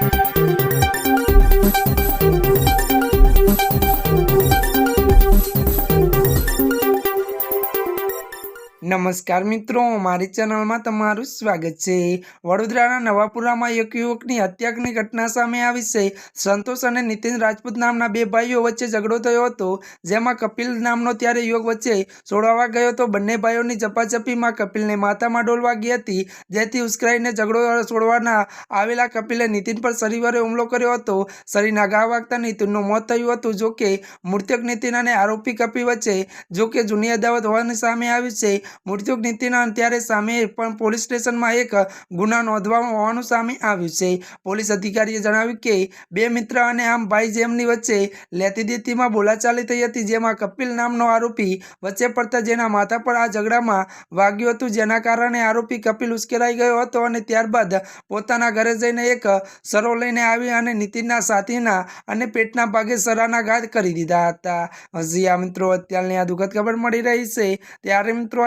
Thank you. નમસ્કાર મિત્રો, મારી ચેનલમાં તમારું સ્વાગત છે. વડોદરાના નવાપુરામાં એક યુવકની હત્યાની ઘટના સામે આવી છે. સંતોષ અને નીતિન રાજપૂત નામના બે ભાઈઓ વચ્ચે ઝઘડો થયો હતો, જેમાં કપિલ નામનો ત્યારે યુવક વચ્ચે છોડાવવા ગયો તો બંને ભાઈઓની ઝપાઝપીમાં કપિલને માથામાં ડોલ વાગી હતી, જેથી ઉશ્કેરાઈને ઝઘડો છોડવાના આવેલા કપિલે નીતિન પર શનિવારે હુમલો કર્યો હતો. શરીરના ઘા વાગતા નીતિનનું મોત થયું હતું, જોકે મૃતક નીતિન અને આરોપી કપિલ વચ્ચે, જોકે જૂની અદાવત હોવાની સામે આવી છે. મૃત્યુક નીતિના ત્યારે સામે પણ પોલીસ સ્ટેશનમાં એક ગુના નોંધવામાં હોવાનું સામે આવ્યું છે. પોલીસ અધિકારીએ જણાવ્યું કે, બે મિત્ર અને આમ ભાઈ જેમની વચ્ચે લેતી દેતીમાં બોલાચાલી થઈ હતી, જેમાં કપિલ નામનો આરોપી વચ્ચે પડતા જેના માથા પર આ ઝઘડામાં વાગ્યું હતું, જેના કારણે આરોપી કપિલ ઉશ્કેરાઈ ગયો હતો અને ત્યારબાદ પોતાના ઘરે જઈને એક સરો લઈને આવી અને નીતિનના સાથીના અને પેટના ભાગે સરાના ઘાત કરી દીધા હતા. હજી આ મિત્રો અત્યારની આ દુઃખદ ખબર મળી રહી છે. ત્યારે મિત્રો